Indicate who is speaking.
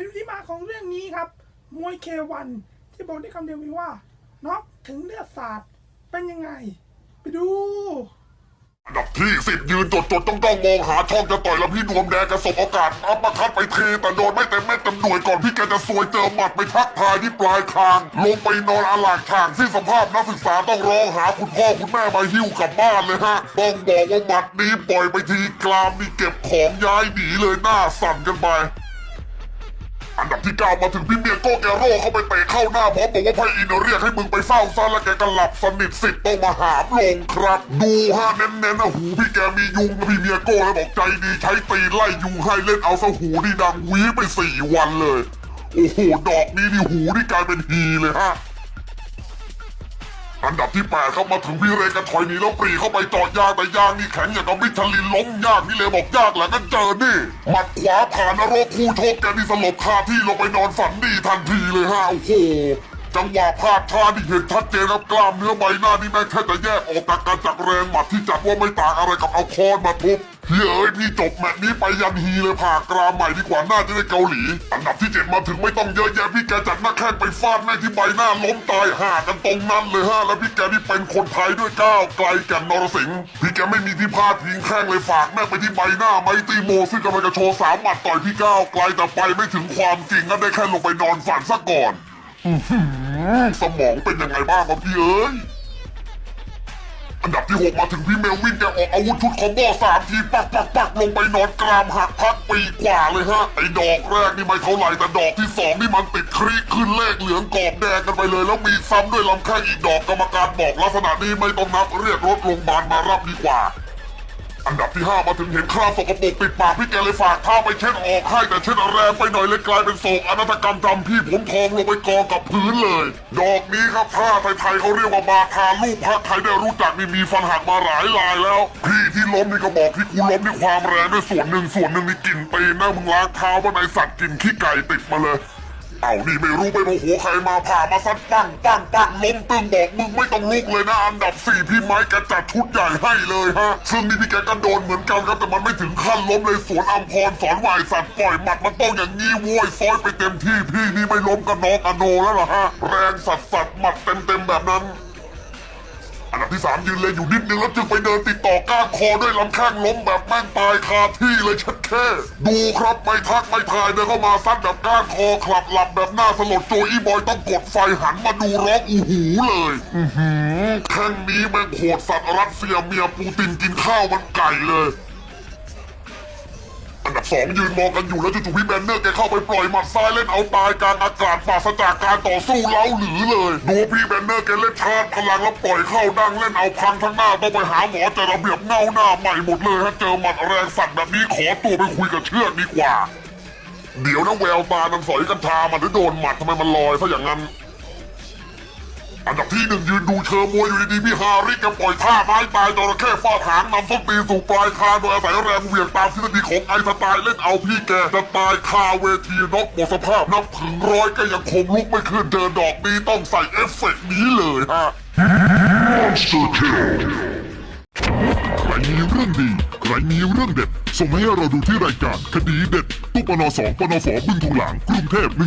Speaker 1: เป็นที่มาของเรื่องนี้ครับ มวยเควันที่บอกได้คำเดียวว่าน็อกถึงเลือดสาดเป็นยังไง ไปดู
Speaker 2: อันดับที่สิบยืนจดจดต้องต้องมองหาช่องจะต่อยแล้วพี่นวมแดงกระสบโอกาสอัปปร์คัดไปเทแต่โดนไม่เต็มเม็ดเต็มหน่วยก่อนพี่แกจะซวยเจอหมัดไปทักทายที่ปลายคาง ลงไปนอนอาลากช่างสิ้นสภาพนักศึกษาต้องร้องหาคุณพ่อคุณแม่มาหิ้วกลับบ้านเลยฮะ ต้องบอกว่าหมัดนี้ปล่อยไปทีกรามนี่เก็บของย้ายหนีเลยหน้าสั่นกันไป อันดับที่เก้ามาถึงพี่เมียโก้แกโร่เข้าไปเตะเข้าหน้าพร้อมบอกว่าไพอินเรียกให้มึงไปเฝ้าซะแล้วแกก็หลับสนิทสิทธิ์ต้องมาหามลงครับ ดูฮะเน้นๆนะหูพี่แกมียุงนะพี่เมียโก้แล้วบอกใจดีใช้ตีไล่ยุงให้เล่นเอาซะหูนี่ดังวีไปสี่วันเลย โอ้โหดอกนี้นี่หูนี่กลายเป็นฮีเลยฮะ อันดับที่แปดเขามาถึงพี่เรกันถอยหนีแล้วปรีเข้าไปจอดยางแต่ยางนี่แข็งอย่างกับมิชลินล้มยากนี่เลยบอกยากแหละก็เจอนี่หมัดขวาผ่านนรกคู่โชกแกนี่สลบคาที่ลงไปนอนฝันดีทันทีเลยฮะโอ้โหจังหวะพลาดท่านี่เห็นชัดเจนครับกล้ามเนื้อใบหน้านี่แม่งแค่จะแยกออกจากกันจากแรงหมัดที่จัดว่าไม่ต่างอะไรกับเอาค้อนมาทุบ เฮ้ยเอ้ยพี่จบแมตช์นี้ไปยันฮีเลยผ่ากรามใหม่ดีกว่าน่าจะได้เกาหลี อันดับที่เจ็ดมาถึงไม่ต้องเยอะแยะพี่แกจัดหน้าแข้งไปฟาดแม่ที่ใบหน้าล้มตายห่ากันตรงนั้นเลยฮะแล้วพี่แกนี่เป็นคนไทยด้วยก้าวไกลแก่นนรสิงห์พี่แกไม่มีที่พลาดพิงแข้งเลยฝากแม่ไปที่ใบหน้าไมตีโมซึ่งกำลังจะโชว์สามหมัดต่อยพี่ก้าวไกลแต่ไปไม่ถึงความจริงก็ได้แค่ลงไปนอนฝันซะก่อนสมองเป็นยังไงบ้างครับพี่เอ้ย อันดับที่หกมาถึงพี่เมลวินแกออกอาวุธชุดคอมโบสามทีปักปักปักลงไปนอนกรามหักพักปีกว่าเลยฮะ ไอ้ดอกแรกนี่ไม่เท่าไหร่แต่ดอกที่สองนี่มันติดครีขึ้นเลขเหลืองกรอบแดงกันไปเลย แล้วมีซ้ำด้วยลำแข้งอีกดอกกรรมการบอกลักษณะนี้ไม่ต้องนับเรียกรถโรงพยาบาลมารับดีกว่า อันดับที่ 5 มาถึงเห็นคราบสกปรกปิดปากพี่แกเลยฝากท้าไปเช็ดออกให้แต่เช็ดแรงไปหน่อยเลยกลายเป็นโศกอนาตกรรมทำพี่ผมทองลงไปกองกับพื้นเลย ดอกนี้ครับท่าไทยๆเขาเรียกว่าบาทาลูกพักใครได้รู้จักนี่มีฟันหักมาหลายลายแล้ว พี่ที่ล้มนี่ก็บอกที่กูล้มด้วยความแรงด้วยส่วนหนึ่งส่วนหนึ่งนี่กลิ่นตีนนะมึงล้างเท้าว่าในสัตว์กลิ่นขี้ไก่ติดมาเลย เอานี่ไม่รู้ไปโมโหใครมาผ่ามาซัดปังปังปังล้มตึงบอกมึงไม่ต้องลุกเลยนะอันดับสี่พี่ไม้แกจัดชุดใหญ่ให้เลยฮะ ซึ่งนี่พี่แกก็โดนเหมือนกันครับแต่มันไม่ถึงขั้นล้มเลยสวนอัมพรสอนวายสัตว์ปล่อยหมัดมันต้องอย่างงี้โว้ยซอยไปเต็มที่พี่นี่ไม่ล้มกับน้องอโนแล้วเหรอฮะ แรงสัตว์สัตว์หมัดเต็มเต็มแบบนั้น อันดับที่สามยืนเลยอยู่นิดนึงแล้วจึงไปเดินติดต่อก้านคอด้วยลำแข้งล้มแบบแม่งตายคาที่เลยชัดแค่ดูครับไม่ทักไม่ทายเดินเข้ามาซัดแบบก้านคอคลับหลับแบบหน้าสลดโจอีบอยต้องกดไฟหันมาดูร้องอูหูเลย อือหือแข้งนี้แม่งโหดสัตว์รัสเซียเมียปูตินกินข้าวมันไก่เลย อันดับสองยืนมองกันอยู่แล้วจู่ๆพี่แบนเนอร์แกเข้าไปปล่อยหมัดซ้ายเล่นเอาตายกลางอากาศปราศจากการต่อสู้เล้าหรือเลยดูพี่แบนเนอร์แกเล่นชาร์จพลังแล้วปล่อยเข้าดังเล่นเอาพังทั้งหน้าต้องไปหาหมอจัดระเบียบเงาหน้าใหม่หมดเลยฮะเจอหมัดแรงสัตว์แบบนี้ขอตัวไปคุยกับเชือกดีกว่า เดี๋ยวนะแววตานันสอยกันทามันหรือโดนหมัดทำไมมันลอยซะอย่างนั้น อันดับที่หนึ่งยืนดูเชิงมวยอยู่ดีๆพี่ฮาริกแกปล่อยท่าไม้ตายจระเข้ฟาดหางนำส้นตีนสู่ปลายคางโดยอาศัยแรงเหวี่ยงตามทฤษฎีของไอสไตล์เล่นเอาพี่แกจะตายคาเวทีน็อกหมดสภาพนับถึงร้อยก็ยังคงลุกไม่ขึ้นเจอดอกนี้ต้องใส่เอฟเฟกต์นี้เลยฮะ Monster Kill ใครมีเรื่องดีใครมีเรื่องเด็ด ส่งมาให้เราดูที่รายการคดีเด็ด ตุ๊ปนสองปนฝบึงทุงหลางกรุงเทพ10242